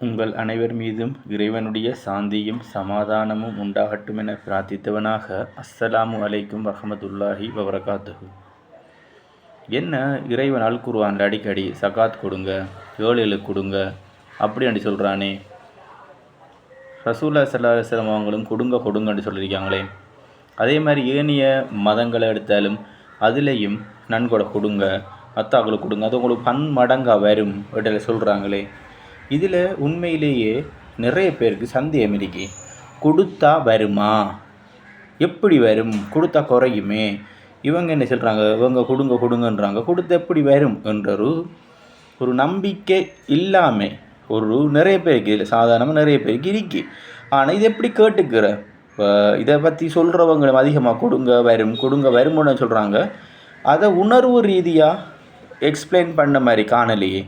உங்கள் அனைவர் மீதும் இறைவனுடைய சாந்தியும் சமாதானமும் உண்டாகட்டும் என பிரார்த்தித்தவனாக அஸ்ஸலாமு அலைக்கும் வரமத்துல்லாஹி வபரகாத்துஹு. என்ன இறைவன் அல் அடிக்கடி சகாத் கொடுங்க ஏழைகளுக்கு கொடுங்க அப்படி அப்படி சொல்கிறானே ரசூல்லா சல்லா அவங்களும் கொடுங்க கொடுங்கன்னு சொல்லியிருக்காங்களே. அதே மாதிரி ஏனைய மதங்களை எடுத்தாலும் அதுலேயும் நன்கொடை கொடுங்க அத்தாக்களுக்கு கொடுங்க அது உங்களுக்கு பன்மடங்காக வரும் அப்படின்னு சொல்கிறாங்களே இதில் உண்மையிலேயே நிறைய பேருக்கு சந்தேகம் இருக்கு. கொடுத்தா வருமா? எப்படி வரும்? கொடுத்தா குறையுமே? இவங்க என்ன சொல்கிறாங்க இவங்க கொடுங்க கொடுங்கன்றாங்க. கொடுத்தா எப்படி வரும்? என்ற ஒரு ஒரு நம்பிக்கை இல்லாமல் ஒரு நிறைய பேருக்கு இதில் சாதாரணமாக நிறைய பேருக்கு இருக்கு. ஆனால் இது எப்படி கேட்டுக்கிற? இப்போ இதை பற்றி சொல்கிறவங்களும் அதிகமாக கொடுங்க வரும் கொடுங்க வரும்னு சொல்கிறாங்க அதை உணர்வு ரீதியாக எக்ஸ்பிளைன் பண்ண மாதிரி காணலையே.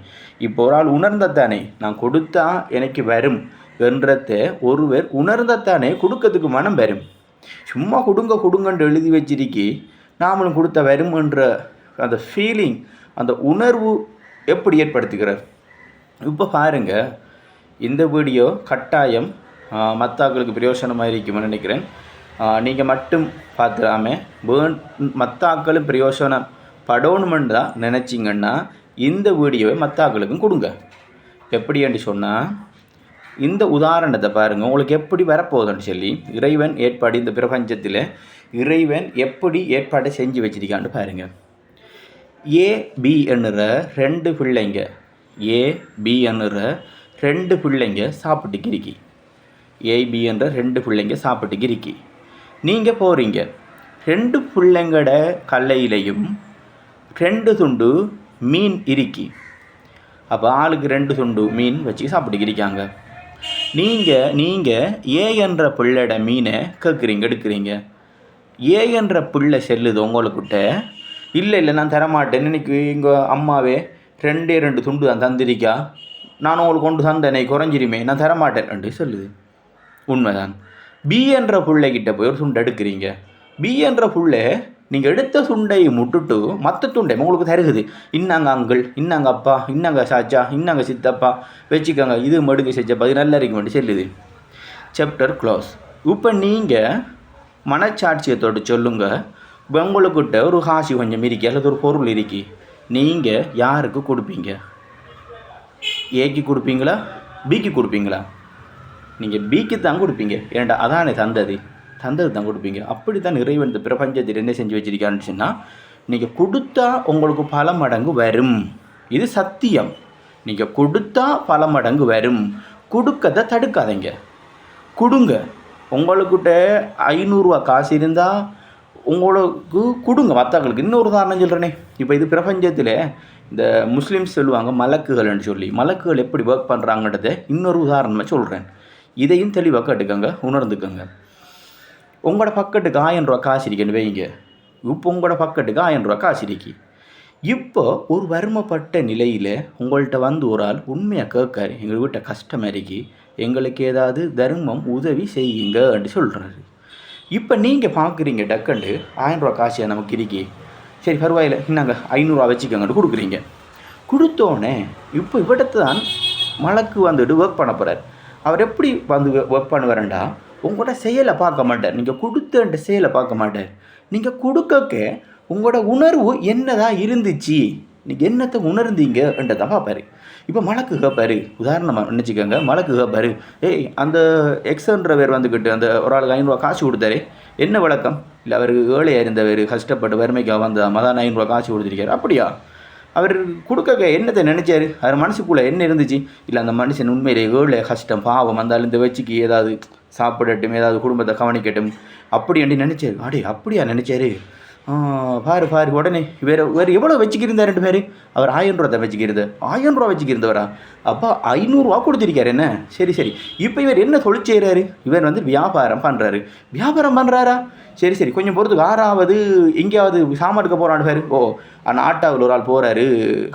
இப்போ ஒரு ஆள் உணர்ந்தத்தானே நான் கொடுத்தா எனக்கு வரும் என்றத ஒருவர் உணர்ந்தத்தானே கொடுக்கறதுக்கு மனம் வரும். சும்மா கொடுங்க கொடுங்கன்னு எழுதி வச்சிருக்கி நாமளும் கொடுத்த வரும் என்ற அந்த ஃபீலிங் அந்த உணர்வு எப்படி ஏற்படுத்துகிறார்? இப்போ பாருங்க இந்த வீடியோ கட்டாயம் மத்தாக்களுக்கு பிரயோசனமாக இருக்கும்னு நினைக்கிறேன். நீங்கள் மட்டும் பார்த்துடாமல் வேண் மத்தாக்களும் பிரயோசனம் படோணுமென்னு தான் நினச்சிங்கன்னா இந்த வீடியோவை மற்றாக்களுக்கும் கொடுங்க. எப்படின்னு சொன்னால் இந்த உதாரணத்தை பாருங்கள் உங்களுக்கு எப்படி வரப்போகுதுன்னு சொல்லி இறைவன் ஏற்பாடு இந்த பிரபஞ்சத்தில் இறைவன் எப்படி ஏற்பாடை செஞ்சு வச்சிருக்கான்னு பாருங்கள் ஏ பி என்னுற ரெண்டு பிள்ளைங்க ஏ பி என்னுற ரெண்டு பிள்ளைங்க சாப்பிட்டு கிரிக்கி ஏபி என்ற ரெண்டு பிள்ளைங்க சாப்பிட்டு கிரிக்கி நீங்கள் போகிறீங்க ரெண்டு பிள்ளைங்களோட கல்லையிலையும் ரெண்டு துண்டு மீன் இருக்கி அப்போ ஆளுக்கு ரெண்டு துண்டு மீன் வச்சு சாப்பிட்டு இருக்காங்க. நீங்கள் நீங்கள் ஏ என்ற பிள்ளைட மீனை கேட்குறீங்க எடுக்கிறீங்க. ஏ என்ற பிள்ளை செல்லுது உங்களுக்கிட்ட. இல்லை இல்லை நான் தரமாட்டேன் இன்னைக்கு எங்கள் அம்மாவே ரெண்டே ரெண்டு துண்டு தான் தந்திருக்கா. நான் உங்களுக்கு கொண்டு தந்தேனே குறைஞ்சிருமே நான் தரமாட்டேன் ரெண்டு சொல்லுது. உண்மைதான். பி என்ற பிள்ளைகிட்ட போய் ஒரு துண்டு எடுக்கிறீங்க. பி என்ற புள்ளை நீங்கள் எடுத்த சுண்டையை முட்டுட்டு மற்ற துண்டை உங்களுக்கு தருகுது. இன்னாங்க அங்கிள் இன்னாங்க அப்பா இன்னாங்க சாச்சா இன்னாங்க சித்தப்பா வச்சுக்கோங்க இது மடுக்கு செஞ்சப்பா இது நல்லா இருக்க வேண்டி செல்லுது. சாப்டர் க்ளோஸ் இப்போ நீங்கள் மனச்சாட்சியத்தோடு சொல்லுங்கள் உங்களுக்கிட்ட ஒரு காசு கொஞ்சம் இருக்கு அல்லது ஒரு பொருள் இருக்கி நீங்கள் யாருக்கு கொடுப்பீங்க? ஏக்கு கொடுப்பீங்களா? பிக்கு கொடுப்பீங்களா? நீங்கள் பிக்கு தான் கொடுப்பீங்க. ஏன்டா அதானே தந்தது. தந்தது தான் கொடுப்பீங்க. அப்படி தான் இறைவன் இந்த பிரபஞ்சத்தில் என்ன செஞ்சு வச்சிருக்கான்னு சொன்னால் நீங்கள் கொடுத்தா உங்களுக்கு பல மடங்கு வரும். இது சத்தியம். நீங்கள் கொடுத்தா பல மடங்கு வரும். கொடுக்கதை தடுக்காதீங்க. கொடுங்க. உங்களுக்கிட்ட ஐநூறுரூவா காசு இருந்தால் உங்களுக்கு கொடுங்க. மற்றவங்களுக்கு இன்னொரு உதாரணம் சொல்கிறேனே இப்போ இது பிரபஞ்சத்தில் இந்த முஸ்லீம்ஸ் சொல்லுவாங்க மலக்குகள்னு சொல்லி. மலக்குகள் எப்படி ஒர்க் பண்ணுறாங்கன்றத இன்னொரு உதாரணமாக சொல்கிறேன் இதையும் தெளிவாக கேட்டுக்கோங்க உணர்ந்துக்கோங்க. உங்களோட பக்கெட்டுக்கு ஆயிரம் ரூபா காசு இருக்குன்னு வைங்க. இப்போ உங்களோட பக்கெட்டுக்கு ஆயிரம் ரூபா காசு இருக்கு இப்போ ஒரு வறுமைப்பட்ட நிலையில் உங்கள்கிட்ட வந்து ஒரு ஆள் உண்மையாக கேட்காரு எங்கள் வீட்டை கஷ்டம் இருக்கு. எங்களுக்கு ஏதாவது தர்மம் உதவி செய்யுங்கன்னு சொல்கிறாரு இப்போ நீங்கள் பார்க்குறீங்க டக்குண்டு ஆயிரம் ரூபா காசு நமக்கு இருக்கி. சரி பரவாயில்ல. இன்னாங்க ஐநூறுரூவா வச்சுக்கோங்கன்னு கொடுக்குறீங்க. கொடுத்தோடனே இப்போ இவிடத்து தான் மலக்கு வந்துட்டு ஒர்க் பண்ண போகிறார் அவர் எப்படி வந்து ஒர்க் பண்ணுவாரண்டா? உங்களோட செயலை பார்க்க மாட்டார் நீங்கள் கொடுத்தன்ற செயலை பார்க்க மாட்டார் நீங்கள் கொடுக்க உங்களோட உணர்வு என்னதான் இருந்துச்சு? நீங்கள் என்னத்தை உணர்ந்தீங்கன்றதை பார்ப்பாரு. இப்போ மலக்கு கேட்பாரு உதாரணமாக நினச்சிக்கோங்க. மலக்கு கேட்பாரு ஏய் அந்த எக்ஸன்ற பேர் வந்துக்கிட்டு அந்த ஒரு ஆளுக்கு ஐநூறுரூவா காசு கொடுத்தாரு. என்ன வழக்கம் இல்லை அவருக்கு ஏழையாக இருந்தவர். கஷ்டப்பட்டு வறுமைக்காக வந்த மதான் ஐநூறுரூவா காசு கொடுத்துருக்காரு. அப்படியா? அவர் கொடுக்க என்னத்தை நினச்சாரு? அவர் மனசுக்குள்ளே என்ன இருந்துச்சு? இல்லை அந்த மனுஷன் உண்மையிலே ஏழை கஷ்டம் பாவம் அந்த இந்த வச்சுக்கு ஏதாவது சாப்பிடட்டும் ஏதாவது குடும்பத்தை கவனிக்கட்டும். அப்படி என்று நினச்சாரு அடே அப்படியா நினச்சாரு? பாரு பாரு உடனே வேறு வேறு எவ்வளோ வச்சுக்கிருந்தார் ரெண்டு பேர்? அவர் ஆயிரம் ரூபா தான் வச்சுக்கிறது ஆயிரம் ரூபா வச்சுக்கிருந்தவரா? அப்போ ஐநூறுரூவா கொடுத்துருக்காரு என்ன? சரி சரி. இப்போ இவர் என்ன தொழில் செய்கிறாரு இவர் வந்து வியாபாரம் பண்ணுறாரு வியாபாரம் பண்ணுறாரா சரி சரி. கொஞ்சம் பொறுத்துக்கு. ஆறாவது எங்கேயாவது சாமான் போகிறான்னு பேர். ஓ ஆட்டாவில் ஒரு ஆள் போகிறாரு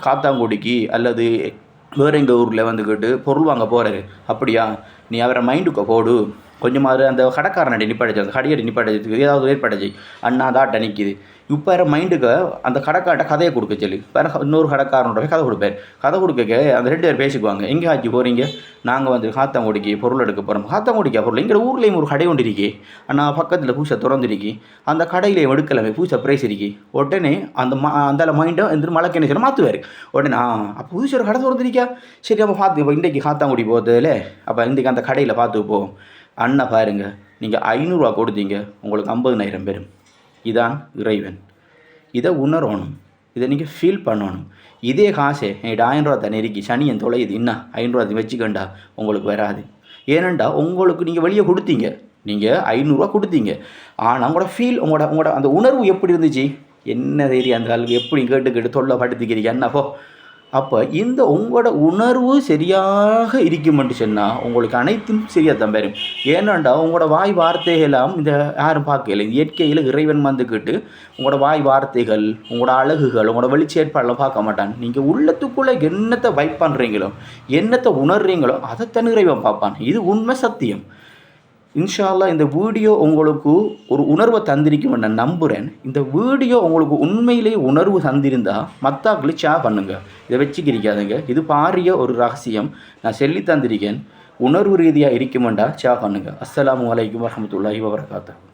காத்தாங்குடிக்கு அல்லது வேறு எங்கள் ஊரில் வந்துக்கிட்டு பொருள் வாங்க போகிறாரு அப்படியா? நீ அவரை மைண்டுக்கு போடு. கொஞ்சமாவது அந்த கடைக்காரனடி நிப்பாடிச்சு அந்த கடையடி நிப்பாடிச்சு ஏதாவது ஏற்பாடு அண்ணா தாட்ட நிற்கிது இப்போ வேறு மைண்டுக்கு அந்த கடைக்கார்ட்ட கதையை கொடுக்க சொல்லி. வேறு இன்னொரு கடைக்காரனோட போய் கதை கொடுப்பார் கதை கொடுக்க அந்த ரெண்டு பேர் பேசிக்குவாங்க. எங்கே ஆச்சு போகிறீங்க நாங்கள் வந்து காத்தாங்குடிக்கு பொருள் எடுக்க போகிறோம் காத்தாங்குடிக்கா பொருள். எங்கள் ஊர்லேயும் ஒரு கடை ஒன்று இருக்கே. ஆனால் பக்கத்தில் பூசை திறந்துருக்கி அந்த கடையிலையும் எடுக்கலாமே பூசை ப்ரைஸ் இருக்கி. உடனே அந்த மா அந்த மைண்டை இந்த மழைக்கு என்ன செய்யணும்? மாற்றுவார் உடனே ஆ அப்போ புதுசு ஒரு கடை திறந்துருக்கியா சரி அப்போ பார்த்து இப்போ இன்றைக்கி காத்தாங்குடி போகிறதுல அப்போ இன்றைக்கி அந்த கடையில் பார்த்து போவோம் அண்ணன் பாருங்கள் நீங்கள் ஐநூறுரூவா கொடுத்தீங்க உங்களுக்கு ஐம்பதுனாயிரம் பேரும். இதான் இறைவன். இதை உணரணும். இதை நீங்கள் ஃபீல் பண்ணணும். இதே காசே என்கிட்ட ஆயிரம் ரூபா தானே இருக்கு. சனியன் தொலையுது. என்ன ஐநூறுரூவா வச்சுக்கண்டா. உங்களுக்கு வராது. ஏனண்டா உங்களுக்கு நீங்கள் வெளியே கொடுத்தீங்க. நீங்கள் ஐநூறுரூவா கொடுத்தீங்க. ஆனால் உங்களோட ஃபீல் உங்களோட உங்களோட அந்த உணர்வு எப்படி இருந்துச்சு? என்ன தைரியம் அந்த ஆளுக்கு எப்படி கேட்டு கேட்டு தொல்லை படுத்திக்கிறீங்க? என்னப்போ அப்போ இந்த உங்களோட உணர்வு சரியாக இருக்குமென்று சொன்னால் உங்களுக்கு அனைத்தும் சரியாக தான் வரும். ஏன்னாண்டா உங்களோட வாய் வார்த்தைகளாம் இந்த யாரும் பார்க்கல. இந்த இயற்கையில் இறைவன் வந்துக்கிட்டு உங்களோட வாய் வார்த்தைகள் உங்களோட அழகுகள் உங்களோட வெளிச்சேற்பாடெல்லாம் பார்க்க மாட்டான். நீங்கள் உள்ளத்துக்குள்ளே என்னத்தை வைப் பண்ணுறீங்களோ என்னத்தை உணர்றீங்களோ அதைத்தான் இறைவன் பார்ப்பான். இது உண்மை சத்தியம். இன்ஷால்லா இந்த வீடியோ உங்களுக்கு ஒரு உணர்வை தந்திருக்கும் நான் நம்புகிறேன் இந்த வீடியோ உங்களுக்கு உண்மையிலேயே உணர்வு தந்திருந்தால் மத்தாக்களும் சே பண்ணுங்கள் இதை வச்சுக்கிரிக்காதுங்க. இது பாரிய ஒரு ரகசியம். நான் சொல்லி தந்திருக்கேன். உணர்வு ரீதியாக இருக்குமெண்டா சே பண்ணுங்க. அஸ்லாம் வலைக்கம் வரமத்துல்லாஹி வபரகாத்துஹு